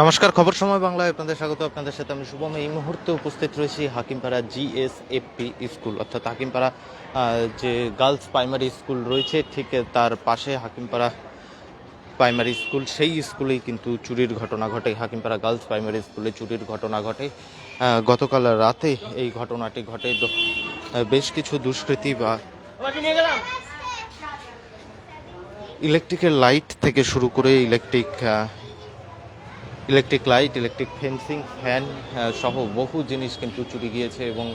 নমস্কার, খবর সময় বাংলায় আপনাদের স্বাগত। আপনাদের সাথে আমি শুভম। এই মুহূর্তে উপস্থিত রয়েছি হাকিমপাড়া জিএসএফপি স্কুল, অর্থাৎ হাকিমপাড়া যে গার্লস প্রাইমারি স্কুল রয়েছে, ঠিক তার পাশে হাকিমপাড়া প্রাইমারি স্কুল। সেই স্কুলেই কিন্তু চুরির ঘটনা ঘটে। হাকিমপাড়া গার্লস প্রাইমারি স্কুলে চুরির ঘটনা ঘটে। গতকাল রাতে এই ঘটনাটি ঘটে। বেশ কিছু দুষ্কৃতী বা ইলেকট্রিকের লাইট থেকে শুরু করে electric electric light electric fencing fan সহ বহু জিনিস কিন্তু চুরি গিয়েছে এবং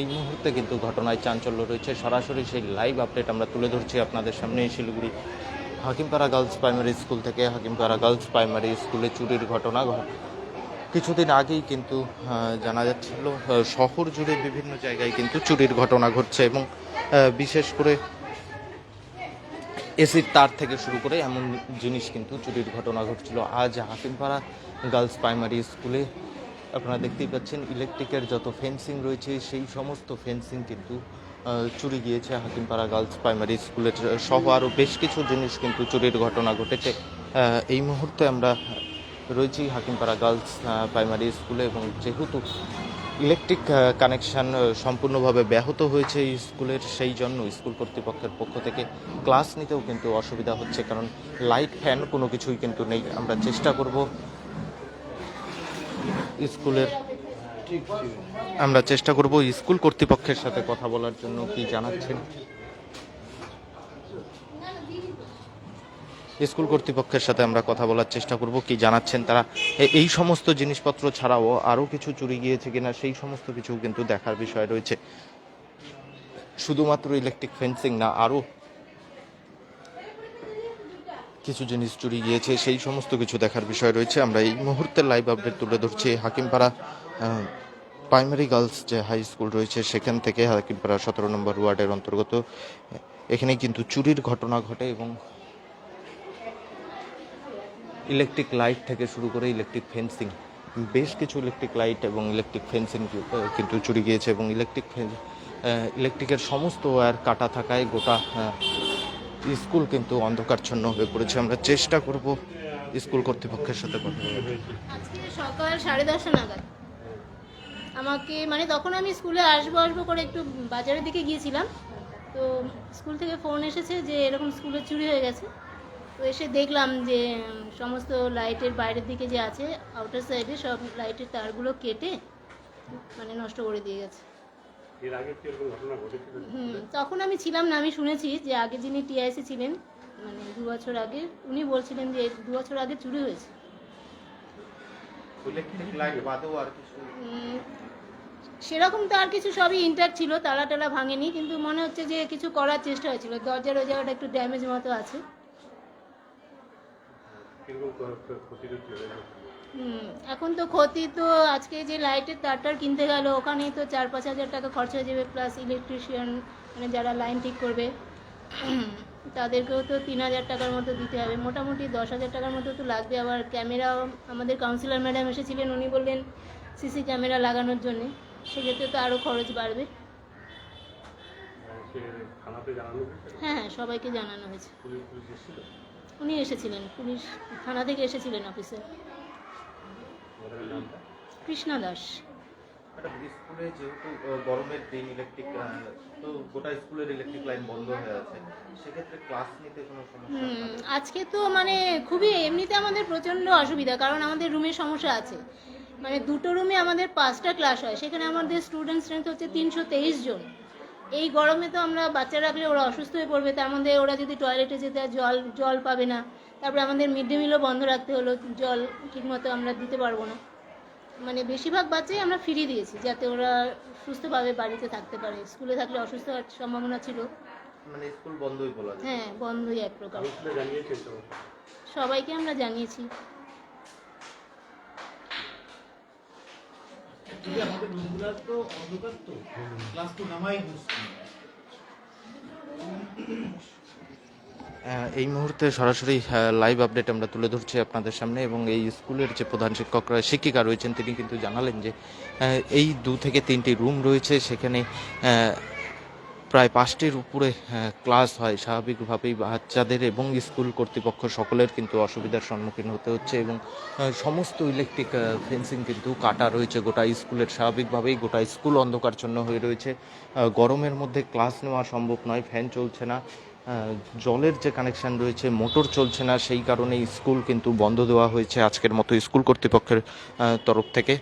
এই মুহূর্তে কিন্তু ঘটনায় চাঞ্চল্য রয়েছে। সরাসরি সেই লাইভ আপডেট আমরা তুলে ধরছি আপনাদের সামনে Siliguri Hakimpara girls primary school থেকে। হাকিমপাড়া গার্লস প্রাইমারি স্কুলে চুরির ঘটনা কিছুদিন আগেই কিন্তু জানা যাচ্ছিল শহর জুড়ে বিভিন্ন জায়গায় কিন্তু চুরির ঘটনা ঘটছে এবং বিশেষ করে এসির তার থেকে শুরু করে এমন জিনিস কিন্তু চুরির ঘটনা ঘটছিল। আজ হাকিমপাড়া গার্লস প্রাইমারি স্কুলে আপনারা দেখতেই পাচ্ছেন, ইলেকট্রিকের যত ফেন্সিং রয়েছে, সেই সমস্ত ফেন্সিং কিন্তু চুরি গিয়েছে হাকিমপাড়া গার্লস প্রাইমারি স্কুলের সহ আরও বেশ কিছু জিনিস কিন্তু চুরির ঘটনা ঘটেছে। এই মুহূর্তে আমরা রয়েছি হাকিমপাড়া গার্লস প্রাইমারি স্কুলে এবং যেহেতু ইলেকট্রিক কানেকশন সম্পূর্ণভাবে ব্যাহত হয়েছে স্কুলের সেই জন্য স্কুল কর্তৃপক্ষের পক্ষ থেকে ক্লাস নিতেও কিন্তু অসুবিধা হচ্ছে, কারণ লাইট, ফ্যান কোনো কিছুই কিন্তু নেই। আমরা চেষ্টা করব স্কুলের, আমরা চেষ্টা করব স্কুল কর্তৃপক্ষের সাথে কথা বলার জন্য। কি জানাচ্ছেন? স্কুল কর্তৃপক্ষের সাথে আমরা কথা বলার চেষ্টা করব, কি জানাচ্ছেন তারা? এই সমস্ত জিনিসপত্র ছাড়াও আরও কিছু চুরি গিয়েছে কিনা, সেই সমস্ত কিছু কিন্তু দেখার বিষয় রয়েছে। শুধুমাত্র ইলেকট্রিক ফেন্সিং না, আরও কিছু জিনিস চুরি গিয়েছে, সেই সমস্ত কিছু দেখার বিষয় রয়েছে। আমরা এই মুহূর্তে লাইভ আপডেট তুলে ধরছি হাকিমপাড়া প্রাইমারি গার্লস যে হাই স্কুল রয়েছে, সেখান থেকে হাকিমপাড়া সতেরো নম্বর ওয়ার্ডের অন্তর্গত। এখানে কিন্তু চুরির ঘটনা ঘটে এবং ইলেকট্রিক লাইট থেকে শুরু করে ইলেকট্রিক ফেন্সিং বেশ কিছু ইলেকট্রিক লাইট এবং ইলেকট্রিক ফেন্সিং কিন্তু চুরি গিয়েছে এবং ইলেকট্রিক ইলেকট্রিকের সমস্ত ওয়্যার কাটা থাকায় গোটা স্কুল কিন্তু অন্ধকারচ্ছন্ন হয়ে পড়েছে। আমরা চেষ্টা করব স্কুল কর্তৃপক্ষের সাথে কথা সকাল সাড়ে দশটা নাগাদ। আমাকে মানে তখন আমি স্কুলে আসব আসব করে একটু বাজারের দিকে গিয়েছিলাম। তো স্কুল থেকে ফোন এসেছে যে এরকম স্কুলে চুরি হয়ে গেছে। তো এসে দেখলাম যে সমস্ত লাইটের বাইরের দিকে যে আছে আউটার সাইডে সব লাইটের তারগুলো কেটে মানে নষ্ট করে দিয়ে গেছে। হুম তখন আমি ছিলাম না আমি শুনেছি যে আগে যিনি টিআইসি ছিলেন মানে দু বছর আগে উনি বলছিলেন যে দু বছর আগে চুরি হয়েছে। সেরকম তো আর কিছু সবই ইন্টাক্ট ছিল তালা টালা ভাঙেনি কিন্তু মনে হচ্ছে যে কিছু করার চেষ্টা হয়েছিল। দরজার ওই জায়গাটা একটু ড্যামেজ মতো আছে কীরকম ক- ক- ক্ষতি হচ্ছে হুম, এখন তো ক্ষতি তো আজকে যে লাইটের তারটার কিনতে গেল ওখানেই তো চার পাঁচ হাজার টাকা খরচ হয়ে যাবে প্লাস ইলেকট্রিশিয়ান মানে যারা লাইন ঠিক করবে তাদেরকেও তো তিন হাজার টাকার মতো দিতে হবে। মোটামুটি দশ হাজার টাকার মতো তো লাগবে। আবার ক্যামেরাও আমাদের কাউন্সিলর ম্যাডাম এসেছিলেন উনি বললেন সিসি ক্যামেরা লাগানোর জন্যে। সেক্ষেত্রে তো আরও খরচ বাড়বে। হ্যাঁ হ্যাঁ সবাইকে জানানো হয়েছে। উনি এসেছিলেন পুলিশ থানা থেকে এসেছিলেন অফিসে কৃষ্ণা দাস। স্কুলে যেহেতু গরমের দিন ইলেকট্রিক তো গোটা স্কুলের ইলেকট্রিক লাইন বন্ধ হয়ে আছে সেক্ষেত্রে ক্লাস নিতে কোনো সমস্যা আজকে তো মানে খুবই এমনিতে আমাদের প্রচণ্ড অসুবিধা কারণ আমাদের রুমের সমস্যা আছে। মানে দুটো রুমে আমাদের পাঁচটা ক্লাস হয় সেখানে আমাদের স্টুডেন্ট স্ট্রেংথ হচ্ছে তিনশো তেইশ জন। এই গরমে তো আমরা বাচ্চা রাখলে ওরা অসুস্থ হয়ে পড়বে তার মধ্যে ওরা যদি টয়লেটে যেতে জল জল পাবে না। তারপরে আমাদের মিড ডে মিলও বন্ধ রাখতে হলো জল ঠিকমতো আমরা দিতে পারব না। মানে বেশিরভাগ বাচ্চাই আমরা ফিরিয়ে দিয়েছি যাতে ওরা সুস্থভাবে বাড়িতে থাকতে পারে। স্কুলে থাকলে অসুস্থ হওয়ার সম্ভাবনা ছিল। মানে স্কুল বন্ধই বলা হ্যাঁ বন্ধই এক প্রকার। সবাইকে আমরা জানিয়েছি। এই মুহূর্তে সরাসরি লাইভ আপডেট আমরা তুলে ধরছি আপনাদের সামনে এবং এই স্কুলের যে প্রধান শিক্ষকরা, শিক্ষিকা রয়েছেন, তিনি কিন্তু জানালেন যে এই দু থেকে তিনটি রুম রয়েছে, সেখানে প্রায় পাঁচটির উপরে ক্লাস হয় স্বাভাবিকভাবেই বাচ্চাদের এবং স্কুল কর্তৃপক্ষ সকলের কিন্তু অসুবিধার সম্মুখীন হতে হচ্ছে এবং সমস্ত ইলেকট্রিক ফেন্সিং কিন্তু কাটা রয়েছে গোটা স্কুলের। স্বাভাবিকভাবেই গোটা স্কুল অন্ধকারচ্ছন্ন হয়ে রয়েছে। গরমের মধ্যে ক্লাস নেওয়া সম্ভব নয়, ফ্যান চলছে না জলের যে কানেকশন রয়েছে, মোটর চলছে না, সেই কারণে স্কুল কিন্তু বন্ধ দেওয়া হয়েছে আজকের মতো স্কুল কর্তৃপক্ষের তরফ থেকে।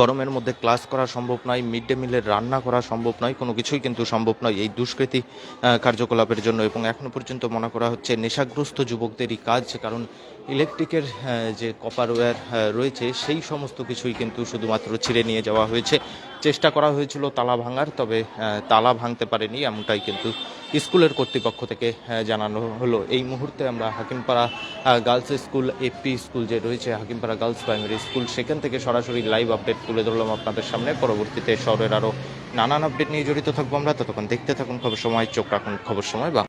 গরমের মধ্যে ক্লাস করা সম্ভব নয়, মিড ডে মিলের রান্না করা সম্ভব নয়, কোনো কিছুই কিন্তু সম্ভব নয় এই দুষ্কৃতী কার্যকলাপের জন্য। এবং এখনও পর্যন্ত মনে করা হচ্ছে নেশাগ্রস্ত যুবকদেরই কাজ, কারণ ইলেকট্রিকের যে কপার ওয়্যার রয়েছে, সেই সমস্ত কিছুই কিন্তু শুধুমাত্র ছিঁড়ে নিয়ে যাওয়া হয়েছে। চেষ্টা করা হয়েছিল তালা ভাঙার, তবে তালা ভাঙতে পারেনি, এমনটাই কিন্তু স্কুলের কর্তৃপক্ষ থেকে জানানো হলো। এই মুহূর্তে আমরা Hakimpara girls school, AP school যে রয়েছে, হাকিমপাড়া গার্লস প্রাইমারি স্কুল, সেখান থেকে সরাসরি লাইভ আপডেট তুলে ধরলাম আপনাদের সামনে। পরবর্তীতে শহরের আরও নানান আপডেট নিয়ে জড়িত থাকব আমরা। ততক্ষণ দেখতে থাকুন খবর সময়, চোখ রাখুন খবর সময়, বা